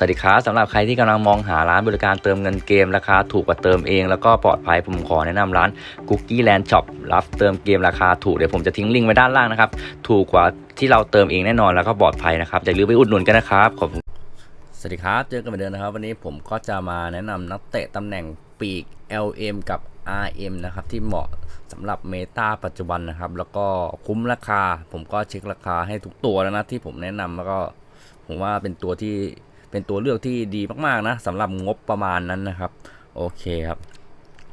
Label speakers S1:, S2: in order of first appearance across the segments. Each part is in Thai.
S1: สวัสดีครับสำหรับใครที่กำลังมองหาร้านบริการเติมเงินเกมราคาถูกกว่าเติมเอง แล้วก็ปลอดภัยผมขอแนะนำร้าน Cookie Land Shop รับเติมเกมราคาถูกเดี๋ยวผมจะทิ้งลิงก์ไว้ด้านล่างนะครับ ถูกกว่าที่เราเติมเองแน่นอนแล้วก็ปลอดภัยนะครับอย่าลืมไปอุดหนุนกันนะครับขอบคุณสวัสดีครับ เจอกันเหมือนเดิมนะครับ วันนี้ผมก็จะมาแนะนำนักเตะตำแหน่งปีก LM กับ RM นะครับที่เหมาะสำหรับเมตาปัจจุบันนะครับ แล้วก็คุ้มราคา ผมก็เช็คราคาให้ทุกตัวแล้วนะที่ผมแนะนำแล้วก็ผมว่าเป็นตัวที่ เป็นตัวเลือกที่ดีมากๆนะสำหรับงบประมาณนั้นนะครับ โอเคครับ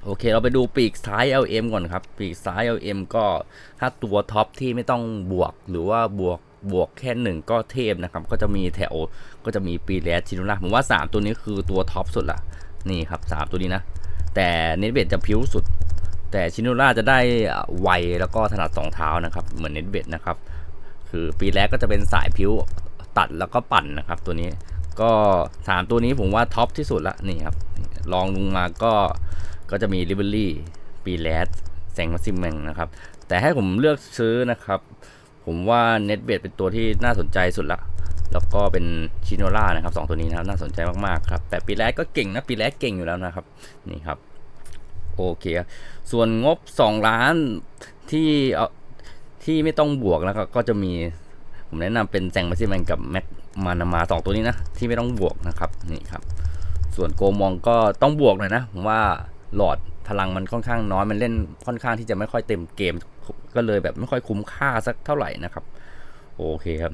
S1: โอเค เราไปดูปีกซ้าย LM ก่อนครับ ปีกซ้าย LM ก็ถ้าตัวท็อปที่ไม่ต้องบวกหรือว่าบวกบวกแค่หนึ่งก็เทพนะครับ ก็จะมีแถวก็จะมีปีแรสชินุล่าผมว่า 3 ตัวนี้คือตัวท็อปสุดละนี่ครับ 3 ตัวนี้นะ แต่เนตเบดจะพิ้วสุด แต่ชินุล่าจะได้ไวแล้วก็ถนัดสองเท้านะครับ เหมือนเนตเบดนะครับ คือปีแรกก็จะเป็นสายพิ้วตัดแล้วก็ปั่นนะครับ ตัวนี้ ก็สามตัวนี้ผมว่าท็อปที่สุดละนี่ครับลองลงมาก็ก็จะมีริเบอรี่ปีแรดแซงมาซิมแมงนะครับ แต่ให้ผมเลือกซื้อนะครับ ผมว่าเน็ตเบดเป็นตัวที่น่าสนใจสุดละ แล้วก็เป็นชิโนล่านะครับสองตัวนี้นะครับน่าสนใจมากๆครับ แต่ปีแรกก็เก่งนะปีแรกเก่งอยู่แล้วนะครับ นี่ครับ โอเคส่วนงบ 2 ล้านที่เอาที่ไม่ต้องบวกแล้วก็ก็จะมีผมแนะนำเป็นแซงมาซิแมนกับแม็ก มานามาสองตัวนี้นะที่ไม่ต้องบวกนะครับนี่ครับ ส่วนโกมองก็ต้องบวกหน่อยนะผมว่าหลอดพลังมันค่อนข้างน้อยมันเล่นค่อนข้างที่จะไม่ค่อยเต็มเกมก็เลยแบบไม่ค่อยคุ้มค่าสักเท่าไหร่นะครับ โอเคครับ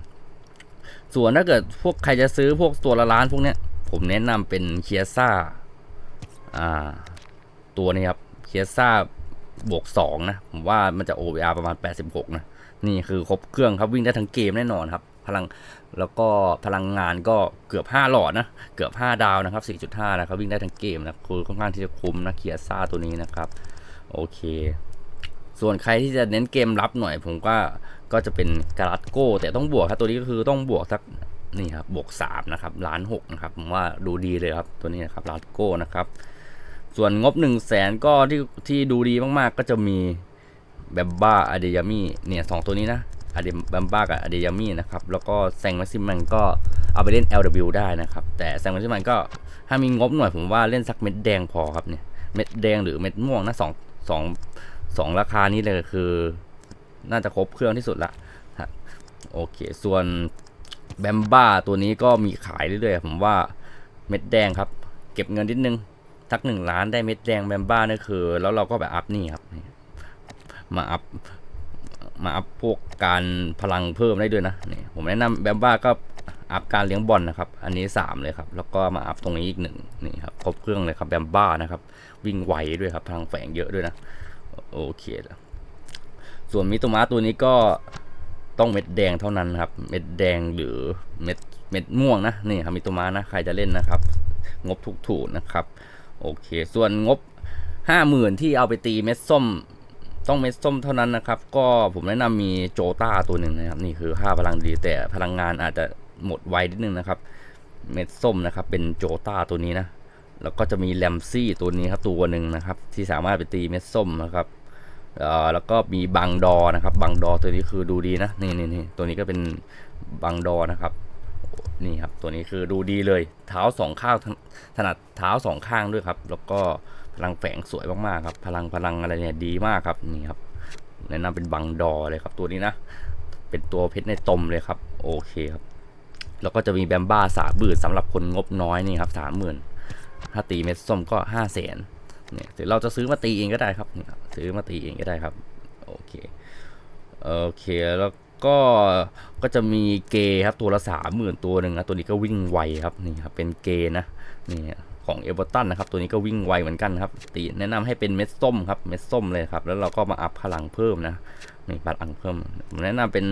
S1: ส่วนถ้าเกิดพวกใครจะซื้อพวกตัวละล้านพวกเนี้ย ผมแนะนำเป็นเคียซ่าอ่าตัวนี้ครับเคียซ่าบวก2นะ ผมว่ามันจะ OVR ประมาณ 86 นะ นี่คือครบเครื่องครับวิ่งได้ทั้งเกมแน่นอนครับ พลังแล้วก็พลังงานก็เกือบ 5 หลอดนะ เกือบ 5 ดาวนะครับ 4.5 นะครับ วิ่งได้ทั้งเกมนะคือค่อนข้างที่จะคุ้มนะเคียซ่าตัวนี้นะครับ โอเค ส่วนใครที่จะเน้นเกมรับหน่อย ผมก็ก็จะเป็นการัตโก้ แต่ต้องบวกครับตัวนี้ก็คือต้องบวกสักนี่ครับบวก3นะครับล้านหกนะครับผมว่าดูดีเลยครับตัวนี้นะครับลาตโก้นะครับ ส่วนงบ1นึ่งแสนก็ที่ที่ดูดีมากๆ ก็จะมีแบมบ้าอะเดยามี่เนี่ยสองตัวนี้นะ อะเดแบมบ้ากับอะเดยามี่นะครับ แล้วก็แซงมาซิมันก็เอาไปเล่น LW ได้นะครับ แต่แซงมาซิมันก็ถ้ามีงบหน่อยผมว่าเล่นสักเม็ดแดงพอครับเนี่ยเม็ดแดงหรือเม็ดม่วงนะสองสองสองราคานี้เลยคือ น่าจะครบเครื่องที่สุดละโอเค ส่วนแบมบ้าตัวนี้ก็มีขายเรื่อยๆผมว่าเม็ดแดงครับ เก็บเงินนิดนึงทักหนึ่งล้านได้เม็ดแดงแบมบ้านี่คือ แล้วเราก็แบบอัพนี่ครับมาอัพ มาอัพพวกการพลังเพิ่มได้ด้วยนะนี่ผมแนะนำแบมบ้าก็อัพการเลี้ยงบอลนะครับ อันนี้ 3 เลยครับ แล้วก็มาอัพตรงนี้อีกหนึ่งนี่ครับ ครบเครื่องเลยครับแบมบ้านะครับ วิ่งไวด้วยครับพลังแฝงเยอะด้วยนะ โอเคแล้วส่วนมิโตมะตัวนี้ก็ต้องเม็ดแดงเท่านั้นครับ เม็ดแดงหรือเม็ดเม็ดม่วงนะนี่ครับมิโตมะนะใครจะเล่นนะครับ งบถูกๆนะครับ โอเค ส่วนงบ50,000ที่เอาไปตีเม็ดส้ม ต้องเม็ดส้มเท่านั้นนะครับ ก็ผมแนะนำมีโจต้าตัวหนึ่งนะครับ นี่คือค่าพลังดีแต่พลังงานอาจจะหมดไวนิดนึงนะครับ เม็ดส้มนะครับ เป็นโจต้าตัวนี้นะ แล้วก็จะมีแลมซี่ตัวนี้ครับตัวหนึ่งนะครับ ที่สามารถไปตีเม็ดส้มนะครับเอ่อแล้วก็มีบังดอนะครับ บังดอตัวนี้คือดูดีนะนี่นี่นี่ตัวนี้ก็เป็นบังดอนะครับนี่ครับตัวนี้คือดูดีเลยเท้าสองข้างถนัดเท้าสองข้างด้วยครับ แล้วก็ พลังแฝงสวยมากๆครับ พลังพลังอะไรเนี่ยดีมากครับนี่ครับแนะนำเป็นบังดอเลยครับตัวนี้นะ เป็นตัวเพชรในตมเลยครับ โอเคครับ แล้วก็จะมีแบมบ้าสามหมื่นสำหรับคนงบน้อยนี่ครับสามหมื่นถ้าตีเม็ดส้มก็ห้าแสนเนี่ยหรือเราจะซื้อมาตีเองก็ได้ครับนี่ครับซื้อมาตีเองก็ได้ครับ โอเคโอเคแล้วก็ก็จะมีเกย์ครับตัวละสามหมื่นตัวหนึ่งนะตัวนี้ก็วิ่งไวครับนี่ครับเป็นเกย์นะนี่ ของเอเวอร์ตันนะครับ ตัวนี้ก็วิ่งไวเหมือนกันครับตีแนะนำให้เป็นเม็ดส้มครับ เม็ดส้มเลยครับ แล้วเราก็มาอัพพลังเพิ่มนะนี่พลังเพิ่มผมแนะนำเป็น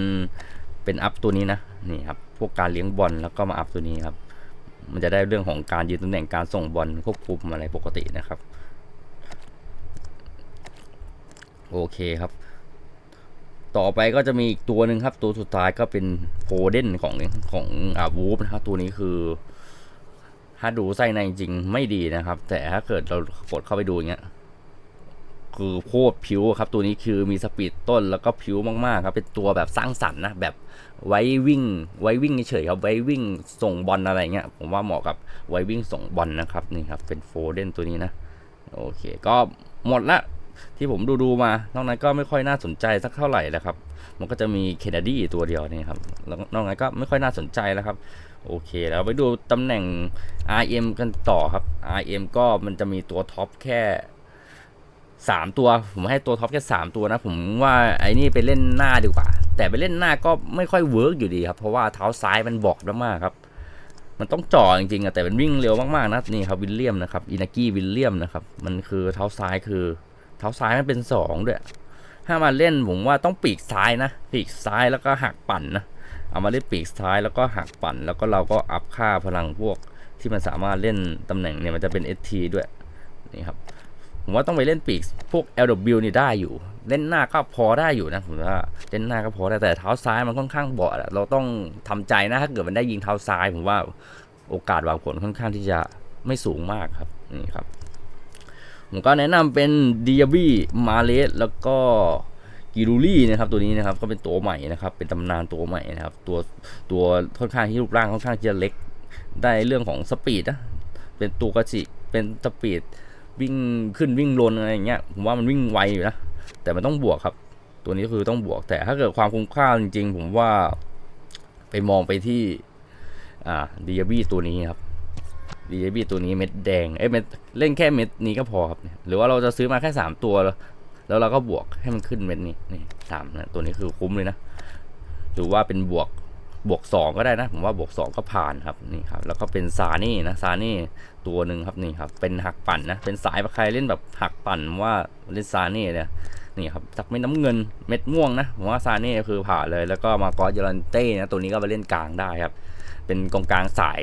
S1: เป็นอัพตัวนี้นะนี่ครับพวกการเลี้ยงบอลแล้วก็มาอัพตัวนี้ครับ มันจะได้เรื่องของการยืนตำแหน่งการส่งบอลควบคุมอะไรปกตินะครับโอเคครับ ต่อไปก็จะมีอีกตัวหนึ่งครับ ตัวสุดท้ายก็เป็นโพเดนของของอาวูฟนะครับ ตัวนี้คือ ถ้าดูไส้ในจริงไม่ดีนะครับ แต่ถ้าเกิดเรากดเข้าไปดูเงี้ย คือโคตรผิวครับ ตัวนี้คือมีสปีดต้นแล้วก็ผิวมากๆครับ เป็นตัวแบบสร้างสรรค์นะแบบไว้วิ่ง ไว้วิ่งเฉยครับไว้วิ่งส่งบอลอะไรเงี้ย ผมว่าเหมาะกับไว้วิ่งส่งบอลนะครับนี่ครับ เป็นโฟเดนตัวนี้นะโอเค ก็หมดละที่ผมดูดูมานอกนั้นก็ไม่ค่อยน่าสนใจสักเท่าไหร่แล้วครับ มันก็จะมีเคนเนดีตัวเดียวนี่ครับแล้วนอกนั้นก็ไม่ค่อยน่าสนใจแล้วครับ โอเคแล้วไปดูตำแหน่ง RM กันต่อครับ RM ก็มันจะมีตัวท็อปแค่ 3 ตัว ผมให้ตัวท็อปแค่ 3 ตัวนะ ผมว่าไอ้นี่ไปเล่นหน้าดีกว่า แต่ไปเล่นหน้าก็ไม่ค่อยเวิร์กอยู่ดีครับ เพราะว่าเท้าซ้ายมันบอกมากๆครับ มันต้องจ่อจริงๆอะแต่เป็นวิ่งเร็วมากๆนะนี่ครับวิลเลียมนะครับอินากี้วิลเลียมนะครับมันคือเท้าซ้ายคือเท้าซ้ายมันเป็นสองด้วย ถ้ามาเล่นผมว่าต้องปีกซ้ายนะ ปีกซ้ายแล้วก็หักปั่นนะ เอามาเล่นปีกซ้ายแล้วก็หักปั่น แล้วก็เราก็อัพค่าพลังพวกที่มันสามารถเล่นตำแหน่งเนี่ยมันจะเป็น ST ด้วยนี่ครับผมว่าต้องไปเล่นปีกพวก LW นี่ได้อยู่ เล่นหน้าก็พอได้อยู่นะผมว่าเล่นหน้าก็พอได้แต่เท้าซ้ายมันค่อนข้างเบาอะเราต้องทำใจนะถ้าเกิดมันได้ยิงเท้าซ้ายผมว่าโอกาสวางผลค่อนข้างที่จะไม่สูงมากครับนี่ครับผมก็แนะนำเป็นดิยาบีมาเลสแล้วก็ กิรูลี่นะครับตัวนี้นะครับก็เป็นตัวใหม่นะครับเป็นตำนานตัวใหม่นะครับตัวตัวค่อนข้างที่รูปร่างค่อนข้างจะเล็กได้เรื่องของสปีดนะเป็นตัวกระจิเป็นสปีดวิ่งขึ้นวิ่งลนอะไรอย่างเงี้ยผมว่ามันวิ่งไวอยู่นะแต่มันต้องบวกครับ ตัวนี้คือต้องบวกแต่ถ้าเกิดความคุ้มค่าจริงๆ ผมว่าไปมองไปที่อ่าดิยาบี้ตัวนี้ครับดีเบีตัวนี้เม็ดแดงเอ้ยเม็ดเล่นแค่เม็ดนี้ก็พอครับหรือว่าเราจะซื้อมาแค่สามตัว แล้วเราก็บวกให้มันขึ้นเม็ดนี้นี่สามนะตัวนี้คือคุ้มเลยนะหรือว่าเป็นบวกบวกสองก็ได้นะ ผมว่าบวกสองก็ผ่านครับนี่ครับ แล้วก็เป็นซานี่นะซานี่ตัวหนึ่งครับนี่ครับ เป็นหักปั่นนะ เป็นสายใครเล่นแบบหักปั่นว่าเล่นซานี่เนี่ยนี่ครับสักเม็ดน้ำเงินเม็ดม่วงนะผมว่าซานี่คือผ่านเลย แล้วก็มากอสเยลันเต้นะตัวนี้ก็ไปเล่นกลางได้ครับ เป็นกองกลางสาย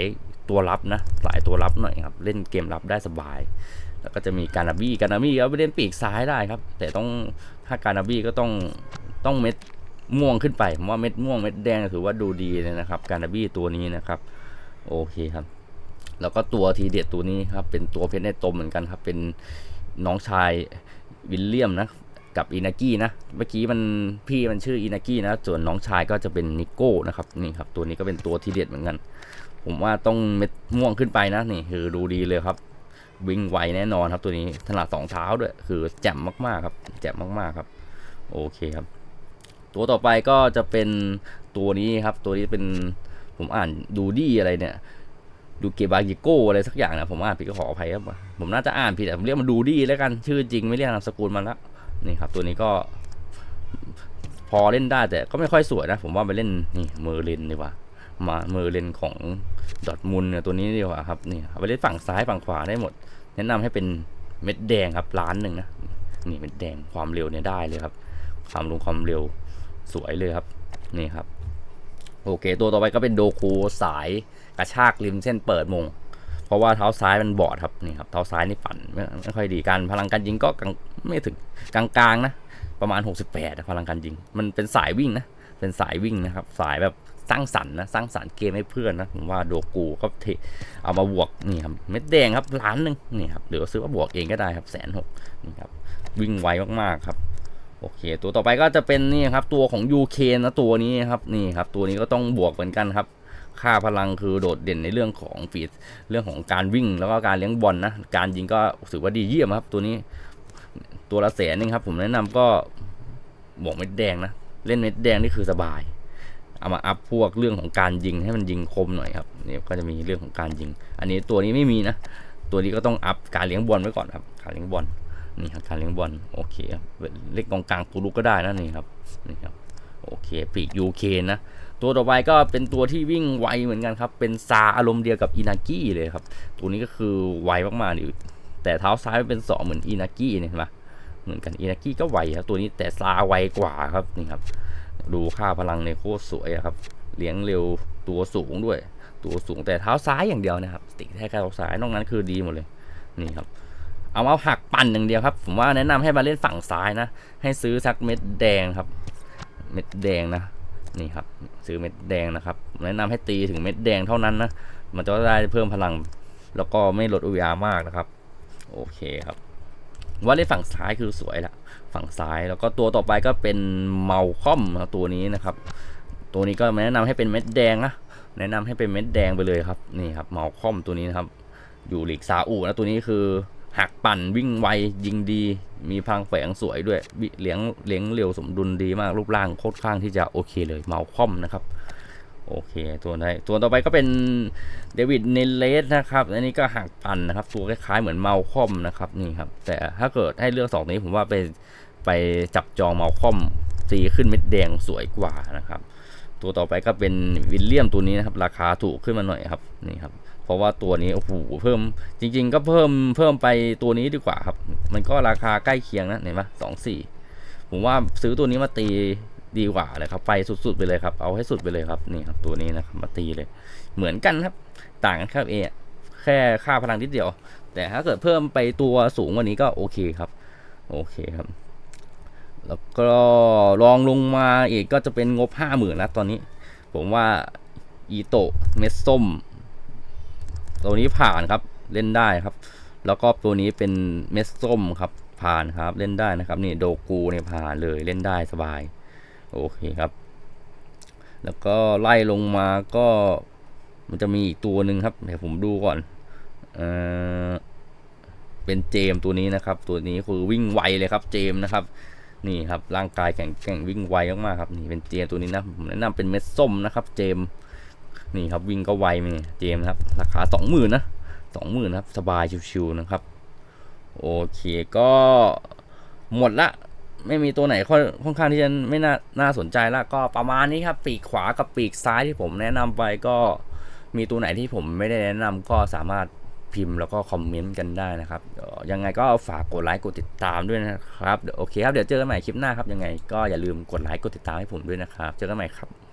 S1: ตัวรับนะสายตัวรับหน่อยครับ เล่นเกมรับได้สบาย แล้วก็จะมีการนาบี้การนาบี้ก็ไปเล่นปีกซ้ายได้ครับ แต่ต้องถ้าการนาบี้ก็ต้องต้องเม็ดม่วงขึ้นไปผมว่าเม็ดม่วงเม็ดแดงถือว่าดูดีเลยนะครับ การนาบี้ตัวนี้นะครับ โอเคครับ แล้วก็ตัวทีเด็ดตัวนี้ครับ เป็นตัวเพชรในตมเหมือนกันครับ เป็นน้องชายวิลเลียมนะกับอินากี้นะ เมื่อกี้มันพี่มันชื่ออินากี้นะ ส่วนน้องชายก็จะเป็นนิโก้นะครับนี่ครับ ตัวนี้ก็เป็นตัวทีเด็ดเหมือนกัน ผมว่าต้องเม็ดม่วงขึ้นไปนะนี่คือดูดีเลยครับ วิ่งไวแน่นอนครับตัวนี้ถนัดสองเท้าด้วย คือแจ่มมากๆครับ แจ่มมากๆครับ โอเคครับ ตัวต่อไปก็จะเป็นตัวนี้ครับ ตัวนี้เป็นผมอ่านดูดี้อะไรเนี่ย ดูเกบากิโก้อะไรสักอย่างนะผมอ่านผิดก็ขออภัยครับ ผมน่าจะอ่านผิดแต่ผมเรียกมันดูดี้แล้วกันชื่อจริงไม่เรียกนามสกุลมันละนี่ครับ ตัวนี้ก็ พอเล่นได้แต่ก็ไม่ค่อยสวยนะ ผมว่าไปเล่นนี่เมอร์ลินดีกว่า มาเมอร์เลนของดอทมุนเนี่ยตัวนี้ดีกว่าครับนี่เอาไปเล่นฝั่งซ้ายฝั่งขวาได้หมด แนะนำให้เป็นเม็ดแดงครับล้านหนึ่งนะนี่เม็ดแดงความเร็วเนี่ยได้เลยครับ ความลงความเร็วสวยเลยครับนี่ครับ โอเค ตัวต่อไปก็เป็นโดคูสายกระชากริมเส้นเปิดมง เพราะว่าเท้าซ้ายมันบอดครับนี่ครับเท้าซ้ายนี่ปั่นไม่ไมค่อยดีการพลังการยิงก็กลางไม่ถึงกลางๆนะประมาณ 68นะพลังการยิง มันเป็นสายวิ่งนะ เป็นสายวิ่งนะครับ สายแบบ สร้างสรรค์นะสร้างสรรค์เกมให้เพื่อนนะผมว่าโดกูก็เทเอามาบวกนี่ครับเม็ดแดงครับล้านหนึ่งนี่ครับหรือว่าซื้อว่าบวกเองก็ได้ครับแสนหกนี่ครับวิ่งไวมากๆครับโอเค ตัวต่อไปก็จะเป็นนี่ครับตัวของ UK นะตัวนี้ครับนี่ครับตัวนี้ก็ต้องบวกเหมือนกันครับค่าพลังคือโดดเด่นในเรื่องของฟีดเรื่องของการวิ่งแล้วก็การเลี้ยงบอลนะการยิงก็ถือว่าดีเยี่ยมครับตัวนี้ตัวละแสนนึงครับผมแนะนำก็บวกเม็ดแดงนะเล่นเม็ดแดงนี่คือสบาย เอามาอัพพวกเรื่องของการยิงให้มันยิงคมหน่อยครับเนี่ยก็จะมีเรื่องของการยิง อันนี้ตัวนี้ไม่มีนะ ตัวนี้ก็ต้องอัพการเลี้ยงบอลไว้ก่อนครับ การเลี้ยงบอลนี่ครับการเลี้ยงบอลโอเคครับเล็กกองกลางตัวลุกก็ได้นะนี่ครับนี่ครับโอเคปีกยูเคนะตัวต่อไปก็เป็นตัวที่วิ่งไวเหมือนกันครับ เป็นซาอารมณ์เดียวกับอินากิเลยครับ ตัวนี้ก็คือไวมากๆนี่แต่เท้าซ้ายเป็นสองเหมือนอินากิเนี่ยเห็นปะเหมือนกันอินากิก็ไวครับตัวนี้แต่ซาไวกว่าครับนี่ครับ ดูค่าพลังในโคตรสวยครับ เลี้ยงเร็วตัวสูงด้วย ตัวสูงแต่เท้าซ้ายอย่างเดียวนะครับติดแค่เท้าซ้ายนอกนั้นคือดีหมดเลยนี่ครับเอามาหักปั่นอย่างเดียวครับ ผมว่าแนะนำให้มาเล่นฝั่งซ้ายนะ ให้ซื้อสักเม็ดแดงครับ เม็ดแดงนะนี่ครับ ซื้อเม็ดแดงนะครับ แนะนำให้ตีถึงเม็ดแดงเท่านั้นนะมันจะได้เพิ่มพลัง แล้วก็ไม่ลดอุยามากนะครับ โอเคครับ ว่าเล่นฝั่งซ้ายคือสวยละฝั่งซ้ายแล้วก็ตัวต่อไปก็เป็นเมาคอมนะตัวนี้นะครับ ตัวนี้ก็แนะนำให้เป็นเม็ดแดงนะแนะนำให้เป็นเม็ดแดงไปเลยครับนี่ครับเมาคอมตัวนี้นะครับ อยู่หลีกซาอุนะตัวนี้คือหักปั่นวิ่งไวยิงดี มีพังแฝงสวยด้วยเลี้ยงเลี้ยงเร็วสมดุลดีมากรูปร่างโคตรข้างที่จะโอเคเลยเมาคอมนะครับ โอเคตัวไหนตัวต่อไปก็เป็นเดวิดเนเลสนะครับ อันนี้ก็หักปันนะครับ ตัวคล้ายๆเหมือนเมาคอมนะครับนี่ครับ แต่ถ้าเกิดให้เลือกสองนี้ผมว่าไปไปจับจองเมาคอมสีขึ้นเม็ดแดงสวยกว่านะครับ ตัวต่อไปก็เป็นวิลเลียมตัวนี้นะครับ ราคาถูกขึ้นมาหน่อยครับนี่ครับเพราะว่าตัวนี้โอ้โหเพิ่มจริง ๆ ก็เพิ่มเพิ่มไปตัวนี้ดีกว่าครับ มันก็ราคาใกล้เคียงนะเห็นไหมสองสี่ผมว่าซื้อตัวนี้มาตี ดีกว่าเลยครับไปสุดๆไปเลยครับ เอาให้สุดไปเลยครับ นี่ครับตัวนี้นะครับมาตีเลย เหมือนกันครับ ต่างกันครับเอแค่ค่าพลังนิดเดียว แต่ถ้าเกิดเพิ่มไปตัวสูงกว่านี้ก็โอเคครับ โอเคครับ แล้วก็ลองลงมาอีกก็จะเป็นงบห้าหมื่นแล้วตอนนี้ ผมว่าอีโตะเมสส้ม ตัวนี้ผ่านครับเล่นได้ครับ แล้วก็ตัวนี้เป็นเมสส้มครับผ่านครับเล่นได้นะครับ นี่โดกูเนี่ยผ่านเลยเล่นได้สบาย โอเคครับ แล้วก็ไล่ลงมาก็มันจะมีอีกตัวหนึ่งครับเดี๋ยวผมดูก่อนเออเป็นเจมตัวนี้นะครับ ตัวนี้คือวิ่งไวเลยครับ เจมนะครับ นี่ครับร่างกายแข็งแกร่งวิ่งไวมากๆครับนี่เป็นเจมตัวนี้นะผมแนะนำเป็นเม็ดส้มนะครับ เจมนี่ครับวิ่งก็ไวมีเจมครับ ราคาสองหมื่นนะสองหมื่นครับ สบายชิวๆนะครับ โอเคก็หมดละ ไม่มีตัวไหนค่อนค่อนข้างที่จะไม่น่าน่าสนใจแล้วก็ประมาณนี้ครับปีกขวากับปีกซ้ายที่ผมแนะนำไปก็มีตัวไหนที่ผมไม่ได้แนะนำก็สามารถพิมพ์แล้วก็คอมเมนต์กันได้นะครับยังไงก็ฝากกดไลค์กดติดตามด้วยนะครับโอเคครับเดี๋ยวเจอกันใหม่คลิปหน้าครับยังไงก็อย่าลืมกดไลค์กดติดตามให้ผมด้วยนะครับ เจอกันใหม่ครับ